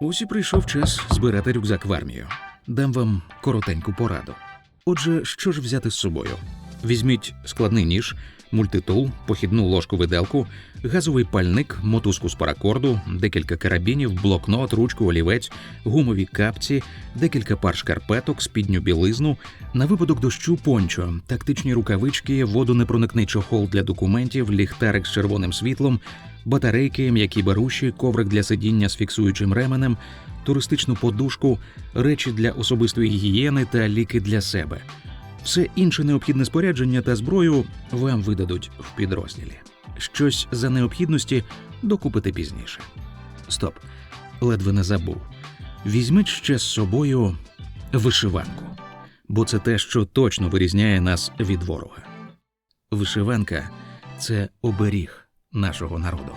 Ось і прийшов час збирати рюкзак в армію. Дам вам коротеньку пораду. Отже, що ж взяти з собою? Візьміть складний ніж, мультитул, похідну ложку виделку, газовий пальник, мотузку з паракорду, декілька карабінів, блокнот, ручку, олівець, гумові капці, декілька пар шкарпеток, спідню білизну, на випадок дощу пончо, тактичні рукавички, водонепроникний чохол для документів, ліхтарик з червоним світлом, батарейки, м'які беруші, коврик для сидіння з фіксуючим ременем, туристичну подушку, речі для особистої гігієни та ліки для себе. Все інше необхідне спорядження та зброю вам видадуть в підрозділі. Щось за необхідності докупите пізніше. Стоп, ледве не забув. Візьміть ще з собою вишиванку, бо це те, що точно вирізняє нас від ворога. Вишиванка це оберіг нашого народу.